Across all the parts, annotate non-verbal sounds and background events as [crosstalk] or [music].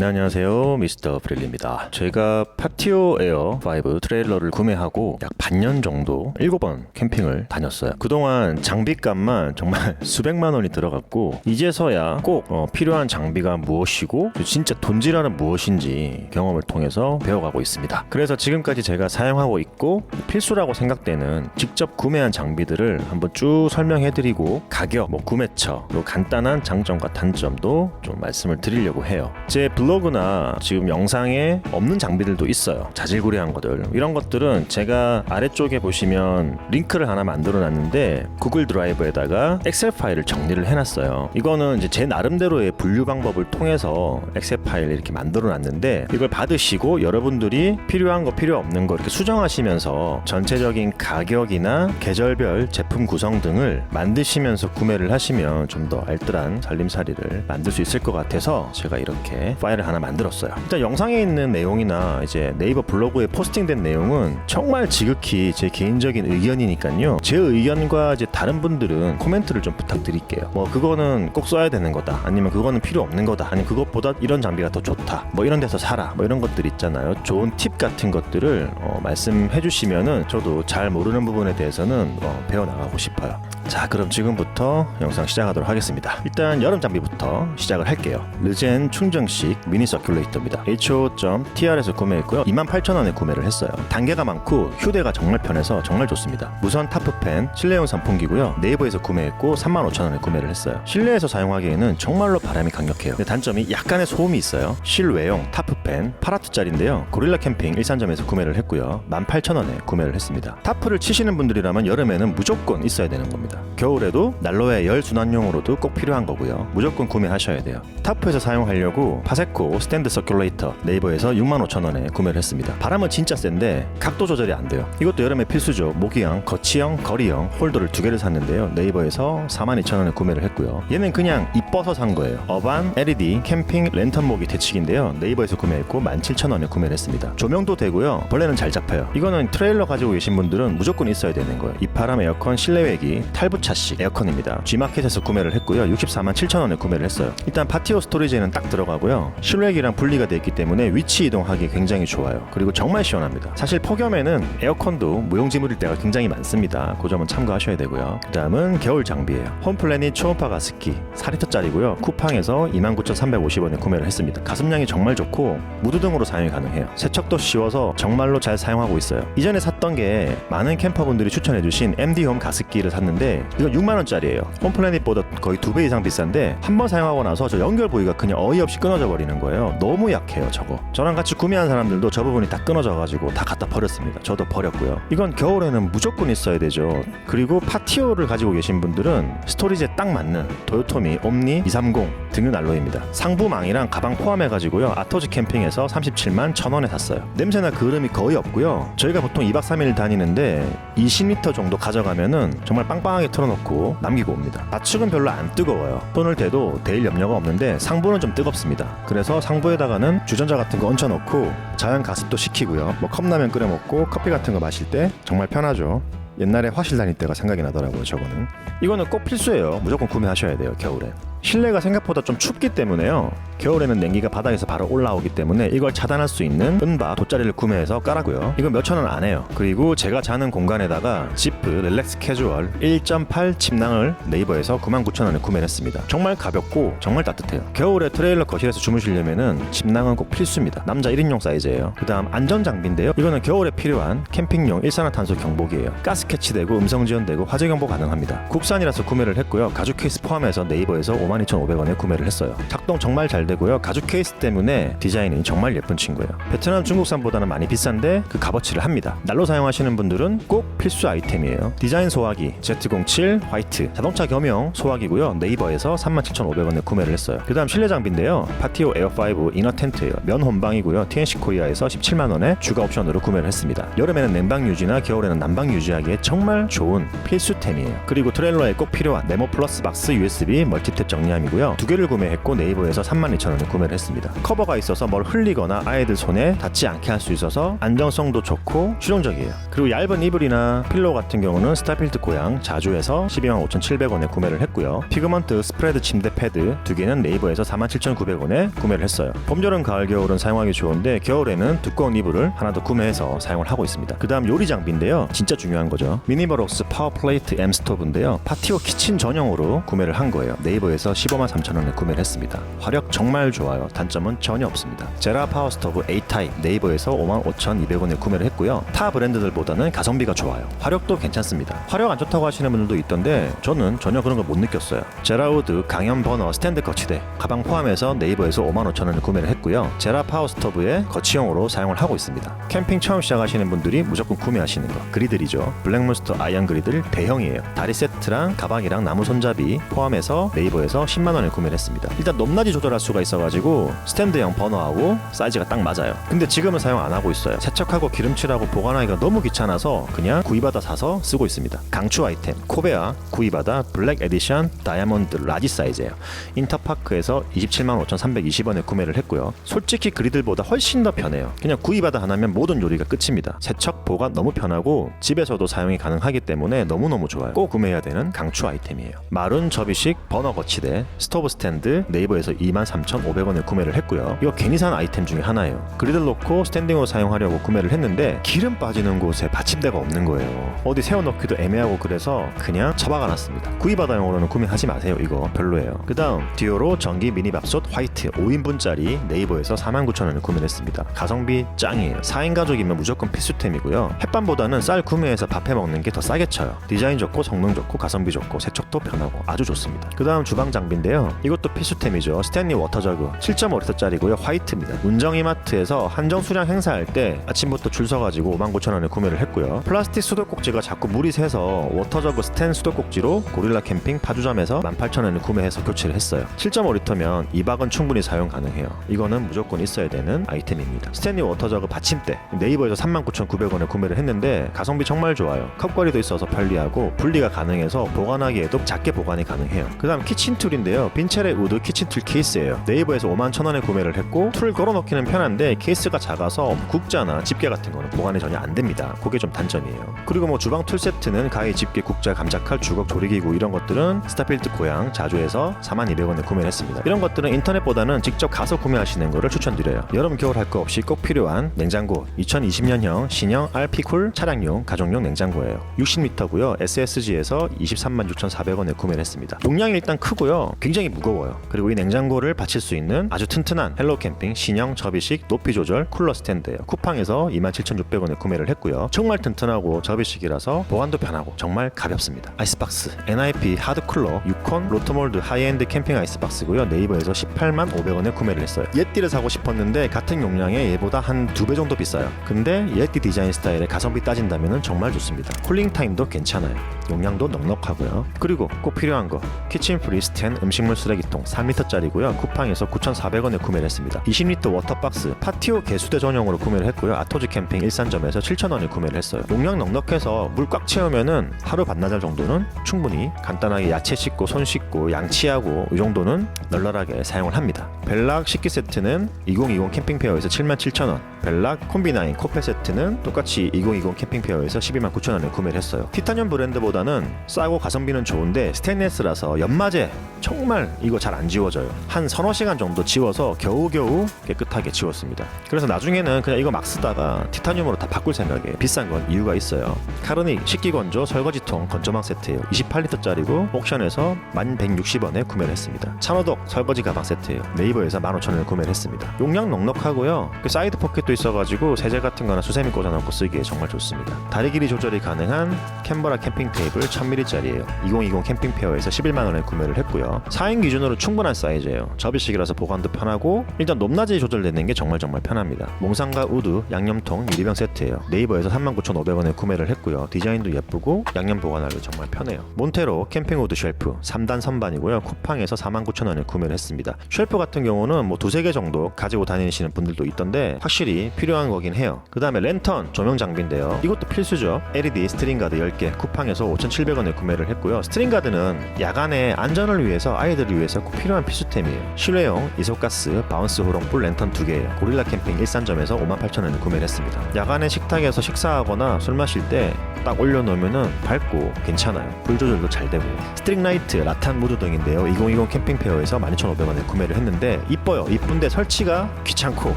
네, 안녕하세요. 미스터 프릴리입니다. 제가 파티오 에어 5 트레일러를 구매하고 약 반년 정도 7번 캠핑을 다녔어요. 그동안 장비값만 정말 [laughs] 수백만 원이 들어갔고 이제서야 꼭 어, 필요한 장비가 무엇이고 진짜 돈지라는 무엇인지 경험을 통해서 배워가고 있습니다. 그래서 지금까지 제가 사용하고 있고 필수라고 생각되는 직접 구매한 장비들을 한번 쭉 설명해드리고 가격, 뭐 구매처, 또 간단한 장점과 단점도 좀 말씀을 드리려고 해요. 제 블로 그나 지금 영상에 없는 장비들도 있어요. 자질구레한 것들. 이런 것들은 제가 아래쪽에 보시면 링크를 하나 만들어 놨는데 구글 드라이브에다가 엑셀 파일을 정리를 해놨어요. 이거는 이제 제 나름대로의 분류 방법을 통해서 엑셀 파일을 이렇게 만들어 놨는데 이걸 받으시고 여러분들이 필요한 거 필요 없는 거 이렇게 수정하시면서 전체적인 가격이나 계절별 제품 구성 등을 만드시면서 구매를 하시면 좀 더 알뜰한 살림살이를 만들 수 있을 것 같아서 제가 이렇게 파일을 하나 만들었어요. 일단 영상에 있는 내용이나 이제 네이버 블로그에 포스팅된 내용은 정말 지극히 제 개인적인 의견이니까요. 제 의견과 이제 다른 분들은 코멘트를 좀 부탁드릴게요. 뭐 그거는 꼭 써야 되는 거다. 아니면 그거는 필요 없는 거다. 아니면 그것보다 이런 장비가 더 좋다. 뭐 이런 데서 사라. 뭐 이런 것들 있잖아요. 좋은 팁 같은 것들을 어, 말씀해 주시면은 저도 잘 모르는 부분에 대해서는 어, 배워 나가고 싶어요. 자, 그럼 지금부터 영상 시작하도록 하겠습니다. 일단 여름 장비부터 시작을 할게요. 르젠 충전식 미니 서큘레이터입니다. ho.tr에서 구매했고요. 28,000원에 구매를 했어요. 단계가 많고 휴대가 정말 편해서 정말 좋습니다. 무선 타프팬 실내용 선풍기고요. 네이버에서 구매했고 35,000원에 구매를 했어요. 실내에서 사용하기에는 정말로 바람이 강력해요. 단점이 약간의 소음이 있어요. 실외용 타프팬 8와트짜리인데요. 고릴라 캠핑 일산점에서 구매를 했고요. 18,000원에 구매를 했습니다. 타프를 치시는 분들이라면 여름에는 무조건 있어야 되는 겁니다. 겨울에도 난로의 열 순환용으로도 꼭 필요한 거고요. 무조건 구매하셔야 돼요. 타프에서 사용하려고 파 세코 스탠드 서큘레이터 네이버에서 65,000원에 구매를 했습니다. 바람은 진짜 센데 각도 조절이 안 돼요. 이것도 여름에 필수죠. 모기형, 거치형, 거리형 홀더를 두 개를 샀는데요. 네이버에서 42,000원에 구매를 했고요. 얘는 그냥 이뻐서 산 거예요. 어반 LED 캠핑 랜턴 모기 대치기인데요. 네이버에서 구매했고 17,000원에 구매를 했습니다. 조명도 되고요. 벌레는 잘 잡혀요. 이거는 트레일러 가지고 계신 분들은 무조건 있어야 되는 거예요. 이파람 에어컨 실내외기 탈부차식 에어컨입니다. G마켓에서 구매를 했고요. 64만 7천원에 구매를 했어요. 일단 파티오 스토리지에는 딱 들어가고요. 실외기랑 분리가 되어 있기 때문에 위치 이동하기 굉장히 좋아요. 그리고 정말 시원합니다. 사실 폭염에는 에어컨도 무용지물일 때가 굉장히 많습니다. 그 점은 참고하셔야 되고요. 그 다음은 겨울 장비예요. 홈플래닛 초음파 가습기 4리터짜리고요. 쿠팡에서 29,350원에 구매를 했습니다. 가습량이 정말 좋고 무드 등으로 사용이 가능해요. 세척도 쉬워서 정말로 잘 사용하고 있어요. 이전에 샀던 게 많은 캠퍼분들이 추천해주신 MD홈 가습기를 샀는데 이거 6만 원짜리예요. 홈플래닛보다 거의 두배 이상 비싼데 한 번 사용하고 나서 저 연결 부위가 그냥 어이없이 끊어져 버리는 거예요. 너무 약해요, 저거. 저랑 같이 구매한 사람들도 저 부분이 다 끊어져 가지고 다 갖다 버렸습니다. 저도 버렸고요. 이건 겨울에는 무조건 있어야 되죠. 그리고 파티오를 가지고 계신 분들은 스토리지에 딱 맞는 도요토미 옴니 230 등유 난로입니다. 상부망이랑 가방 포함해 가지고요. 아토즈 캠핑에서 37만 1,000원에 샀어요. 냄새나 그름이 거의 없고요. 저희가 보통 2박 3일 다니는데 20리터 정도 가져가면은 정말 빵빵하게 틀어놓고 남기고 옵니다. 좌측은 별로 안 뜨거워요. 손을 대도 데일 염려가 없는데 상부는 좀 뜨겁습니다. 그래서 상부에다가는 주전자 같은 거 얹혀놓고 자연 가습도 시키고요. 뭐 컵라면 끓여 먹고 커피 같은 거 마실 때 정말 편하죠. 옛날에 화실 다닐 때가 생각이 나더라고요. 저거는 이거는 꼭 필수예요. 무조건 구매하셔야 돼요. 겨울에. 실내가 생각보다 좀 춥기 때문에요. 겨울에는 냉기가 바닥에서 바로 올라오기 때문에 이걸 차단할 수 있는 은바 돗자리를 구매해서 깔았고요. 이거 몇천 원 안 해요. 그리고 제가 자는 공간에다가 지프 릴렉스 캐주얼 1.8 침낭을 네이버에서 99,000원에 구매를 했습니다. 정말 가볍고 정말 따뜻해요. 겨울에 트레일러 거실에서 주무시려면은 침낭은 꼭 필수입니다. 남자 1인용 사이즈예요. 그다음 안전 장비인데요. 이거는 겨울에 필요한 캠핑용 일산화탄소 경보기예요. 가스 캐치되고 음성 지원되고 화재 경보 가능합니다. 국산이라서 구매를 했고요. 가죽 케이스 포함해서 네이버에서 52,500원에 구매를 했어요. 작동 정말 잘 되고요. 가죽 케이스 때문에 디자인이 정말 예쁜 친구예요. 베트남 중국산보다는 많이 비싼데 그 값어치를 합니다. 날로 사용하시는 분들은 꼭 필수 아이템이에요. 디자인 소화기 Z07 화이트 자동차 겸용 소화기고요. 네이버에서 37,500원에 구매를 했어요. 그다음 실내 장비인데요. 파티오 에어5 이너 텐트예요. 면 혼방이고요. TNC 코리아에서 17만 원에 추가 옵션으로 구매를 했습니다. 여름에는 냉방 유지나 겨울에는 난방 유지하기 에 다니기에 정말 좋은 필수템이에요. 그리고 트레일러에 꼭 필요한 메모 플러스 박스 USB 멀티탭 정리함이고요. 두 개를 구매했고 네이버에서 32,000원에 구매를 했습니다. 커버가 있어서 뭘 흘리거나 아이들 손에 닿지 않게 할 수 있어서 안정성도 좋고 실용적이에요. 그리고 얇은 이불이나 필로우 같은 경우는 스타필드 고양 자주에서 12만 5,700원에 구매를 했고요. 피그먼트 스프레드 침대 패드 두 개는 네이버에서 47,900원에 구매를 했어요. 봄, 여름, 가을, 겨울은 사용하기 좋은데 겨울에는 두꺼운 이불을 하나 더 구매해서 사용을 하고 있습니다. 그 다음 요리 장비인데요. 진짜 중요한 거죠. 미니버럭스 파워플레이트 M 스토브인데요. 파티오 키친 전용으로 구매를 한 거예요. 네이버에서 15만 3천 원에 구매를 했습니다. 화력 정말 좋아요. 단점은 전혀 없습니다. 제라 파워 스토브 A 타입 네이버에서 5만 5,200원에 구매를 했고요. 타 브랜드들보다는 가성비가 좋아요. 화력도 괜찮습니다. 화력 안 좋다고 하시는 분들도 있던데 저는 전혀 그런 걸 못 느꼈어요. 제라우드 강연 버너 스탠드 거치대 가방 포함해서 네이버에서 5만 5천 원에 구매를 했고요. 제라 파워 스토브에 거치용으로 사용을 하고 있습니다. 캠핑 처음 시작하시는 분들이 무조건 구매하시는 거 그리들이죠. 블랙몬스터 아이언 그리들 대형이에요. 다리 세트랑 가방이랑 나무 손잡이 포함해서 네이버에서 10만 원에 구매를 했습니다. 일단 높낮이 조절할 수가 있어가지고 스탠드형 버너하고 사이즈가 딱 맞아요. 근데 지금은 사용 안 하고 있어요. 세척하고 기름칠하고 보관하기가 너무 귀찮아서 그냥 구입하다 사서 쓰고 있습니다. 강추 아이템 코베아 구입하다 블랙 에디션 다이아몬드 라지 사이즈예요. 인터파크에서 27만 5,320원에 구매를 했고요. 솔직히 그리들보다 훨씬 더 편해요. 그냥 구입하다 하나면 모든 요리가 끝입니다. 세척 보관 너무 편하고 집에서도 사 용이 가능하기 때문에 너무너무 좋아요. 꼭 구매해야 되는 강추 아이템이에요. 마룬 접이식 버너 거치대 스토브 스탠드 네이버에서 23,500원에 구매를 했고요. 이거 괜히 산 아이템 중에 하나예요. 그리들 놓고 스탠딩으로 사용하려고 구매를 했는데 기름 빠지는 곳에 받침대가 없는 거예요. 어디 세워놓기도 애매하고 그래서 그냥 처박아 놨습니다. 구입하다용으로는 구매하지 마세요. 이거 별로예요. 그 다음 디오로 전기 미니밥솥 화이트 5인분짜리 네이버에서 49,000원에 구매를 했습니다. 가성비 짱이에요. 4인 가족이면 무조건 필수템이고요. 햇반보다는 쌀 구매해서 밥해 먹는 게 더 싸게 쳐요. 디자인 좋고 성능 좋고 가성비 좋고 세척도 편하고 아주 좋습니다. 그 다음 주방 장비인데요. 이것도 필수템이죠. 스탠리 워터 저그 7.5리터짜리고요. 화이트입니다. 운정이마트에서 한정 수량 행사할 때 아침부터 줄 서가지고 59,000원에 구매를 했고요. 플라스틱 수도꼭지가 자꾸 물이 새서 워터 저그 스탠 수도꼭지로 고릴라 캠핑 파주점에서 18,000원에 구매해서 교체를 했어요. 7.5리터면 2박은 충분히 사용 가능해요. 이거는 무조건 있어야 되는 아이템입니다. 스탠리 워터 저그 받침대 네이버에서 39,900원에 구매를 했는데 가성비 정말 좋아요. 컵걸이도 있어서 편리하고 분리가 가능해서 보관하기에도 작게 보관이 가능해요. 그 다음 키친툴인데요. 빈체레 우드 키친툴 케이스예요. 네이버에서 5만 1,000원에 구매를 했고 툴을 걸어놓기는 편한데 케이스가 작아서 국자나 집게 같은 거는 보관이 전혀 안 됩니다. 그게 좀 단점이에요. 그리고 뭐 주방 툴 세트는 가위, 집게, 국자, 감자칼, 주걱, 조리기구 이런 것들은 스타필드 고양 자주에서 42,000원에 구매를 했습니다. 이런 것들은 인터넷보다는 직접 가서 구매하시는 거를 추천드려요. 여름 겨울 할 거 없이 꼭 필요한 냉장고 2020년형 신형 RP쿨 차량용 가정용 냉장고 예요. 60리터고요. SSG에서 23만 6,400원에 구매를 했습니다. 용량이 일단 크고요. 굉장히 무거워요. 그리고 이 냉장고를 받칠 수 있는 아주 튼튼한 헬로 캠핑 신형 접이식 높이 조절 쿨러 스탠드예요. 쿠팡에서 27,600원에 구매를 했고요. 정말 튼튼하고 접이식이라서 보관도 편하고 정말 가볍습니다. 아이스박스 NIP 하드 쿨러 6콘 로토몰드 하이엔드 캠핑 아이스박스고요. 네이버에서 18만 500원에 구매를 했어요. 예띠를 사고 싶었는데 같은 용량에 얘보다 한 두 배 정도 비싸요. 근데 예띠 디자인 스타일의 가성비 따진다면 정말 좋습니다. 쿨링 타임도 괜찮아요. 용량도 넉넉하고요. 그리고 꼭 필요한 거 키친 프리스텐 음식물 쓰레기통 3리터짜리고요. 쿠팡에서 9,400원에 구매를 했습니다. 20리터 워터박스 파티오 개수대 전용으로 구매를 했고요. 아토즈 캠핑 일산점에서 7,000원에 구매를 했어요. 용량 넉넉해서 물 꽉 채우면은 하루 반나절 정도는 충분히 간단하게 야채 씻고 손 씻고 양치하고 이 정도는 널널하게 사용을 합니다. 벨락 식기 세트는 2020 캠핑 페어에서 77,000원 벨락 콤비나인 코페 세트는 똑같이 2020 캠핑 페어에서 12만 9천원에 구매를 했어요. 티타늄 브랜드보다는 싸고 가성비는 좋은데 스테인레스라서 연마제 정말 이거 잘 안 지워져요. 한 서너 시간 정도 지워서 겨우겨우 깨끗하게 지웠습니다. 그래서 나중에는 그냥 이거 막 쓰다가 티타늄으로 다 바꿀 생각에 비싼 건 이유가 있어요. 카르닉 식기건조 설거지통 건조망 세트예요. 28리터짜리고 옥션에서 1,160원에 구매를 했습니다. 찬호독 설거지 가방 세트예요. 네이버에서 15,000원에 구매를 했습니다. 용량 넉넉하고요. 그 사이드 포켓도 있어가지고 세제 같은 거나 수세미 꽂아놓고 쓰기에 정말 좋습니다. 다리 길이 조절 이 가능한 캔버라 캠핑 테이블 1000ml짜리예요. 2020 캠핑 페어에서 11만 원에 구매를 했고요. 4인 기준으로 충분한 사이즈예요. 접이식이라서 보관도 편하고 일단 높낮이 조절되는 게 정말 정말 편합니다. 몽상가 우드 양념통 유리병 세트예요. 네이버에서 39,500원에 구매를 했고요. 디자인도 예쁘고 양념 보관하기 정말 편해요. 몬테로 캠핑 우드 쉘프 3단 선반이고요. 쿠팡에서 49,000원에 구매를 했습니다. 쉘프 같은 경우는 뭐 두세 개 정도 가지고 다니시는 분들도 있던데 확실히 필요한 거긴 해요. 그 다음에 랜턴 조명 장비인데요. 이것도 필수죠. LED 스트링 가드 10개 쿠팡에서 5,700원에 구매를 했고요. 스트링 가드는 야간에 안전을 위해서 아이들을 위해서 꼭 필요한 필수템이에요. 실외용 이소가스 바운스 호롱 뿔 랜턴 2개예요. 고릴라 캠핑 일산점에서 58,000원에 구매를 했습니다. 야간에 식탁에서 식사하거나 술 마실 때 딱 올려놓으면은 밝고 괜찮아요. 불 조절도 잘 되고 스트링 라이트 라탄 무드 등인데요. 2020 캠핑 페어에서 12,500원에 구매를 했는데 이뻐요. 이쁜데 설치가 귀찮고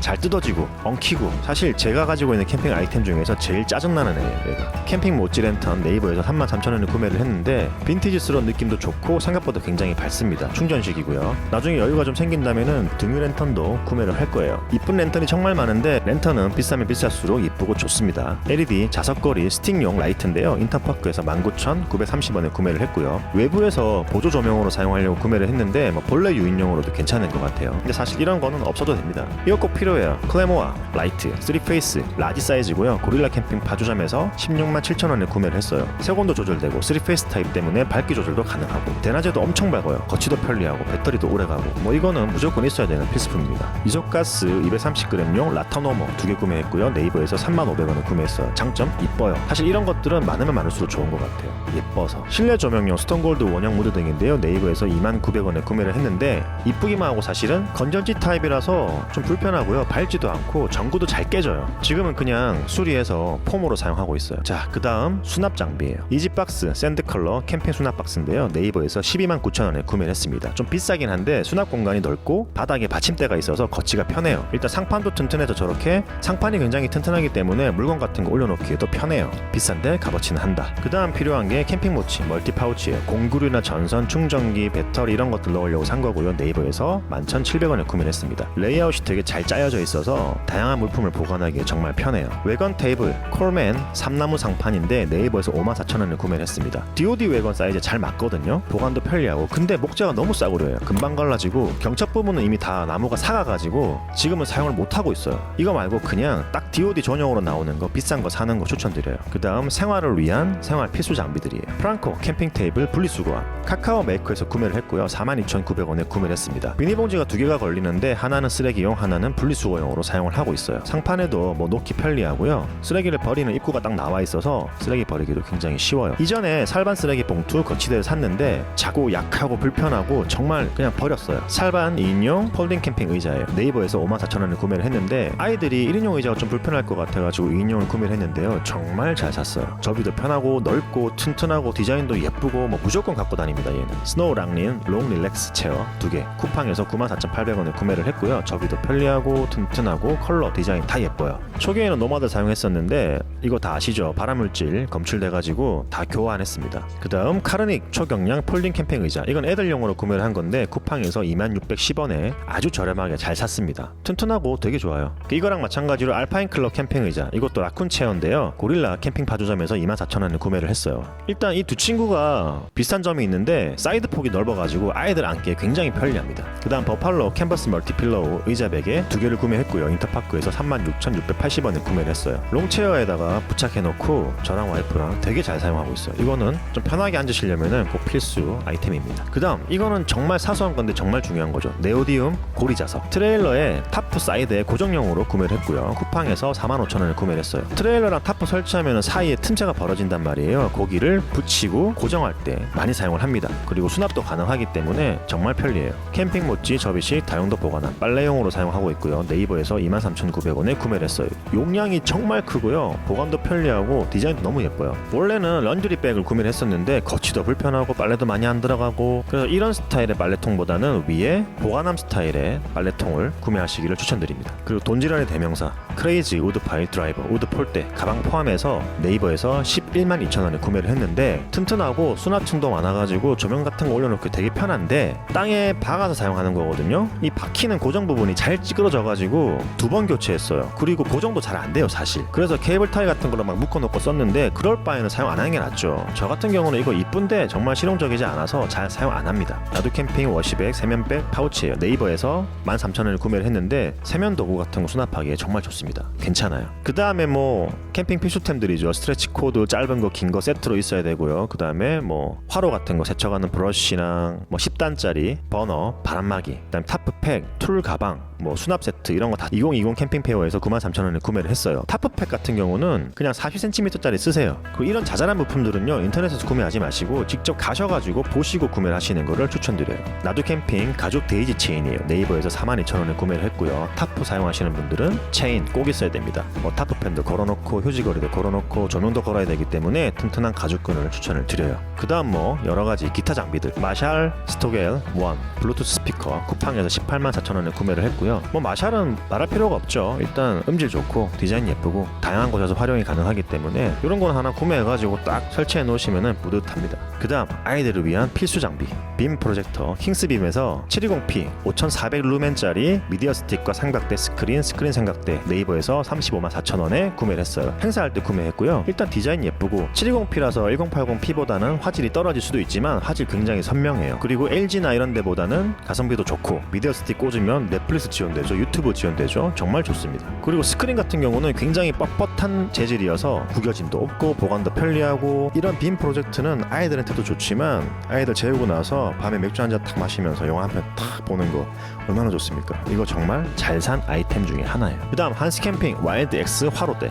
잘 뜯어지고 엉키고 사실 제가 가지고 있는 캠핑 아이템 중에서 제일 짜증나는 애예요. 얘가. 캠핑 모찌 랜턴 네이버에서 33,000원에 구매를 했는데 빈티지스러운 느낌도 좋고 생각보다 굉장히 밝습니다. 충전식이고요. 나중에 여유가 좀 생긴다면은 등유 랜턴도 구매를 할 거예요. 이쁜 랜턴이 정말 많은데 랜턴은 비싸면 비쌀수록 이쁘고 좋습니다. LED 자석거리 스틱용 라이트인데요. 인터파크에서 19,930원에 구매를 했고요. 외부에서 보조 조명으로 사용하려고 구매를 했는데 뭐 본래 유인용으로도 괜찮은 것 같아요. 근데 사실 이런 거는 없어도 됩니다. 이거 꼭 필요해요. 클레모아 라이트 3페이스 라지 사이즈고요. 고릴라 캠핑 파주점에서 16만 7천원에 구매를 했어요. 색온도 조절되고 3페이스 타입 때문에 밝기 조절도 가능하고 대낮에도 엄청 밝아요. 거치도 편리하고 배터리도 오래가고 뭐 이거는 무조건 있어야 되는 필수품입니다. 이소가스 230g용 라타노모 두개 구매했고요. 네이버에서 3,500원에 구매했어요. 장점 이뻐요. 사실 이런 것들은 많으면 많을수록 좋은 것 같아요. 예뻐서 실내 조명용 스톤골드 원형 무드 등인데요. 네이버에서 29,900원에 구매를 했는데 이쁘기만 하고 사실은 건전지 타입이라서 좀 불편하고요. 밝지도 않고 전구도 잘 깨져요. 지금은 그냥 수리해서 폼으로 사용하고 있어요. 자, 그 다음 수납 장비예요. 이지 박스 샌드 컬러 캠핑 수납 박스인데요. 네이버에서 129,000원에 구매를 했습니다. 좀 비싸긴 한데 수납 공간이 넓고 바닥에 받침대가 있어서 거치가 편해요. 일단 상판도 튼튼해서 저렇게 상판이 굉장히 튼튼하기 때문에 물건 같은 거 올려놓기에도 편해요. 비싼데 값어치는 한다. 그 다음 필요한 게 캠핑 모치 멀티 파우치예요. 공구류나 전선, 충전기, 배터리 이런 것들 넣으려고 산 거고요. 네이버에서 11,700원에 구매를 했습니다. 레이아웃이 되게 잘 짜여져 있어서 다양한 물품을 보관하기에 정말 편해요. 외건 테이블 콜맨 삼나무 상 판인데 네이버에서 54,000원에 구매를 했습니다. DOD 외건 사이즈 잘 맞거든요. 보관도 편리하고 근데 목재가 너무 싸구려요. 금방 갈라지고 경첩 부분은 이미 다 나무가 사가가지고 지금은 사용을 못 하고 있어요. 이거 말고 그냥 딱 DOD 전용으로 나오는 거 비싼 거 사는 거 추천드려요. 그 다음 생활을 위한 생활 필수 장비들이에요. 프랑코 캠핑 테이블 분리수거함 카카오 메이커에서 구매를 했고요. 42,900원에 구매를 했습니다. 비닐봉지가 두 개가 걸리는데 하나는 쓰레기용, 하나는 분리수거용으로 사용을 하고 있어요. 상판에도 뭐 놓기 편리하고요. 쓰레기를 버리는 입구가 딱 나와 있어서 쓰레기 버리기도 굉장히 쉬워요. 이전에 살반 쓰레기 봉투 거치대를 샀는데 자고 약하고 불편하고 정말 그냥 버렸어요. 살반 2인용 폴딩 캠핑 의자예요. 네이버에서 54,000원에 구매를 했는데 아이들이 1인용 의자가 좀 불편할 것 같아가지고 2인용을 구매를 했는데요. 정말 잘 샀어요. 접이도 편하고 넓고 튼튼하고 디자인도 예쁘고 뭐 무조건 갖고 다닙니다 얘는. 스노우 랑린 롱 릴렉스 체어 두 개. 쿠팡에서 94,800원에 구매를 했고요. 접이도 편리하고 튼튼하고 컬러 디자인 다 예뻐요. 초기에는 노마드 사용했었는데 이거 다 아시죠? 발암물질 검출돼가지고 다 교환했습니다. 그 다음 카르닉 초경량 폴딩 캠핑 의자. 이건 애들용으로 구매를 한 건데 쿠팡에서 2610원에 아주 저렴하게 잘 샀습니다. 튼튼하고 되게 좋아요. 이거랑 마찬가지로 알파인 클럽 캠핑 의자. 이것도 라쿤 체어인데요. 고릴라 캠핑 파주점에서 24,000원에 구매를 했어요. 일단 이 두 친구가 비슷한 점이 있는데 사이드 폭이 넓어가지고 아이들 앉기에 굉장히 편리합니다. 그 다음 버팔로 캔버스 멀티필로우 의자 베개 두 개를 구매했고요. 인터파크에서 36,680원에 구매를 했어요. 롱체어에다가 부착해놓고 저랑 와이프랑 되게 잘 사용하고 있어요. 이거는 좀 편하게 앉으시려면 꼭 필수 아이템입니다. 그 다음 이거는 정말 사소한 건데 정말 중요한 거죠. 네오디움 고리 자석 트레일러에 타프 사이드에 고정용으로 구매를 했고요. 쿠팡에서 45,000원에 구매를 했어요. 트레일러랑 타프 설치하면 사이에 틈새가 벌어진단 말이에요. 고기를 붙이고 고정할 때 많이 사용을 합니다. 그리고 수납도 가능하기 때문에 정말 편리해요. 캠핑 모찌 접이식 다용도 보관함 빨래용으로 사용하고 있고요. 네이버에서 23,900원에 구매를 했어요. 용량이 정말 크고요. 보관도 편리하고 디자인도 너무 예뻐요. 원래는 런드리 백을 구매를 했었는데 거치도 불편하고 빨래도 많이 안 들어가고 그래서 이런 스타일의 빨래통보다는 위에 보관함 스타일의 빨래통을 구매하시기를 추천드립니다. 그리고 돈지랄의 대명사 크레이지 우드파일 드라이버 우드 폴대 가방 포함해서 네이버에서 11만 2천 원에 구매를 했는데 튼튼하고 수납층도 많아가지고 조명 같은 거 올려놓기 되게 편한데 땅에 박아서 사용하는 거거든요. 이 박히는 고정 부분이 잘 찌그러져가지고 두 번 교체했어요. 그리고 고정도 잘 안 돼요 사실. 그래서 케이블 타이 같은 걸로 막 묶어놓고 썼는데 그럴 바에는 사용 안 하는 게 낫죠. 저 같은 경우는 이거 이쁜데 정말 실용적이지 않아서 잘 사용 안 합니다. 나도 캠핑 워시백 세면백 파우치예요. 네이버에서 13,000원을 구매를 했는데 세면 도구 같은 거 수납하기에 정말 좋습니다. 괜찮아요. 그 다음에 뭐 캠핑 필수템들이죠. 스트레치 코드 짧은 거 긴 거 세트로 있어야 되고요. 그 다음에 뭐 화로 같은 거 세척하는 브러쉬랑 뭐 10단짜리 버너 바람막이 그다음 타프팩 툴 가방 뭐 수납 세트 이런 거 다 2020 캠핑 페어에서 93,000원에 구매를 했어요. 타프팩 같은 경우는 그냥 40cm짜리 쓰세요. 그리고 이런 자잘한 부품들은요 인터넷에서 구매하지 마시고 직접 가셔가지고 보시고 구매를 하시는 거를 추천드려요. 나도 캠핑 가죽 데이지 체인이에요. 네이버에서 42,000원에 구매를 했고요. 타프 사용하시는 분들은 체인 꼭 있어야 됩니다. 뭐 타프 펜도 걸어놓고 휴지거리도 걸어놓고 조명도 걸어야 되기 때문에 튼튼한 가죽끈을 추천을 드려요. 그 다음 뭐 여러 가지 기타 장비들 마샬 스토겔 원 블루투스 스피커 쿠팡에서 18만 4천원에 구매를 했고요. 뭐 마샬은 말할 필요가 없죠. 일단 음질 좋고 디자인 예쁘고 다양한 곳에서 활용이 가능하기 때문에 이런 건 하나 구매해가지고 딱 설치해 놓으시면 뿌듯합니다. 그 다음 아이들을 위한 필수 장비 빔 프로젝터 킹스빔에서 720p 5400 루멘짜리 미디어 스틱과 삼각대 스크린 스크린 삼각대 네이버에서 35만 4천원에 구매를 했어요. 행사할 때 구매했고요. 일단 디자인 예쁘고 720p라서 1080p보다는 화질이 떨어질 수도 있지만 화질 굉장히 선명해요. 그리고 LG나 이런 데보다는 가성비도 좋고 미디어 스틱 꽂으면 넷플릭스 지원되죠. 유튜브 지원되죠. 정말 좋습니다. 그리고 스크린 같은 경우는 굉장히 뻣뻣한 재질이어서 구겨짐도 없고 보관도 편리하고 이런 빔 프로젝트는 아이들한테도 좋지만 아이들 재우고 나서 밤에 맥주 한 잔 탁 마시면서 영화 한 편 탁 보는 거 얼마나 좋습니까? 이거 정말 잘 산 아이템 중에 하나예요. 그다음 한스 캠핑 와일드 X 화로대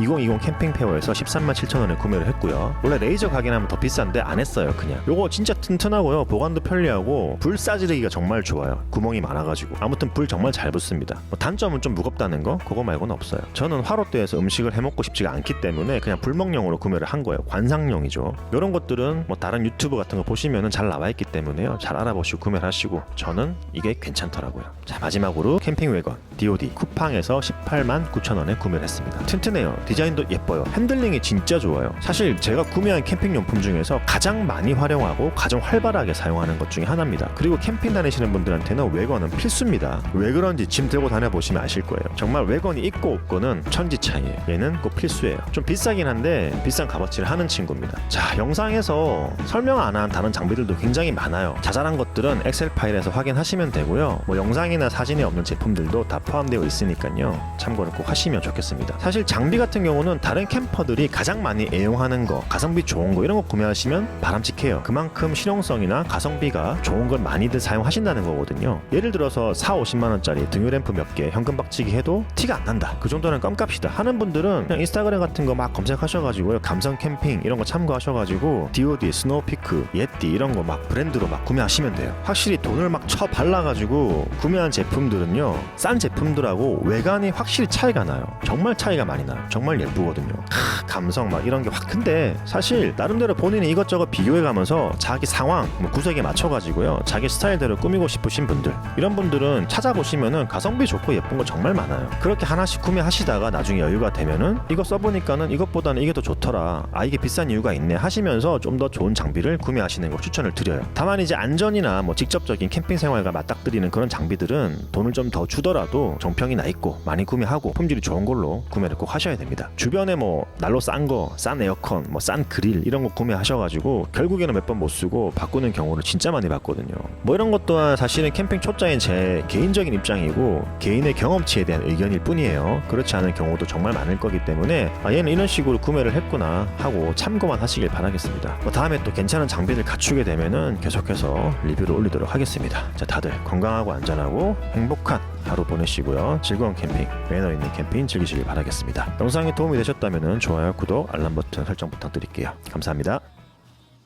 2020 캠핑 페어에서 13만 7천 원에 구매를 했고요. 원래 레이저 가게하면 더 비싼데 안 했어요. 그냥 요거 진짜 튼튼하고요. 보관도 편리하고 불 싸지르기가 정말 좋아요. 구멍이 많아가지고 아무튼 불 정말 잘 붙습니다. 뭐 단점은 좀 무겁다는 거 그거 말고는 없어요. 저는 화로대에서 음식을 해 먹고 싶지가 않기 때문에 그냥 불멍용으로 구매를 한 거예요. 관상용이죠. 이런 것들은 뭐 다른 유튜브 같은 거 보시면은 잘 나와 있기 때문에요. 잘 알아보시고 구매를 하시고 저는 이게 괜찮더라고요. 자 마지막으로 캠핑 웨건 DOD 쿠팡에서 18만 9천 원에 구매를 했습니다. 튼튼해요. 디자인도 예뻐요. 핸들링이 진짜 좋아요. 사실 제가 구매한 캠핑 용품 중에서 가장 많이 활용하고 가장 활발하게 사용하는 것 중에 하나입니다. 그리고 캠핑 다니시는 분들한테는 웨건은 필수입니다. 왜 그런지 짐 들고 다녀 보시면 아실 거예요. 정말 웨건이 있고 없고는 천지 차이예요. 얘는 꼭 필수예요. 좀 비싸긴 한데 비싼 값어치를 하는 친구입니다. 자 영상에서 설명 안 한 다른 장비들도 굉장히 많아요. 자잘한 것들은 엑셀 파일에서 확인하시면 되고요. 뭐 영상이나 사진이 없는 제품들도 다 포함되어 있으니까요. 참고를 꼭 하시면 좋겠습니다. 사실 장비 같은 경우는 다른 캠퍼들이 가장 많이 애용하는 거, 가성비 좋은 거 이런 거 구매하시면 바람직해요. 그만큼 실용성이나 가성비가 좋은 걸 많이들 사용하신다는 거거든요. 예를 들어서 4, 50만 원짜리 등유 램프 몇 개 현금 박치기 해도 티가 안 난다. 그 정도는 껌값이다 하는 분들은 그냥 인스타그램 같은 거 막 검색하셔가지고요. 감성 캠핑 이런 거 참고하셔가지고 DOD, 스노우피크, 예띠 이런 거 막 브랜드로 막 구매하시면 돼요. 확실히 돈을 막 쳐 발라가지고 구매한 제품들은요. 싼 제품들하고 외관이 확실히 차이가 나요. 정말 차이가 많이 나요. 정말 예쁘거든요. 하, 감성 막 이런 게 확 근데 사실 나름대로 본인이 이것저것 비교해가면서 자기 상황, 뭐 구색에 맞춰가지고요. 자기 스타일대로 꾸미고 싶으신 분들 이런 분들은 찾아보시면은 가성비 좋고 예쁜 거 정말 많아요. 그렇게 하나씩 구매하시다가 나중에 여유가 되면은 이거 써보니까는 이것보다는 이게 더 좋더라. 아 이게 비싼 이유가 있네 하시면서 좀 더 좋은 장비를 구매하시는 걸 추천을 드려요. 다만 이제 안전이나 뭐 직접적인 캠핑 생활과 맞닥뜨리는 그런 장비들은 돈을 좀 더 주더라도 정평이 나 있고 많이 구매하고 품질이 좋은 걸로 구매를 꼭 하셔야 됩니다. 주변에 뭐 날로 싼 거, 싼 에어컨, 뭐 싼 그릴 이런 거 구매하셔가지고 결국에는 몇 번 못 쓰고 바꾸는 경우를 진짜 많이 봤거든요. 뭐 이런 것 또한 사실은 캠핑 초짜인 제 개인적인 입장이고 개인의 경험치에 대한 의견일 뿐이에요. 그렇지 않은 경우도 정말 많을 거기 때문에 아 얘는 이런 식으로 구매를 했구나 하고 참고만 하시길 바라겠습니다. 뭐 다음에 또 괜찮은 장비를 갖추게 되면은 계속해서 리뷰를 올리도록 하겠습니다. 자 다들 건강하고 안전하고 행복한 하루 보내시고요. 즐거운 캠핑, 매너 있는 캠핑 즐기시길 바라겠습니다. 영상이 도움이 되셨다면 좋아요, 구독, 알람 버튼 설정 부탁드릴게요. 감사합니다.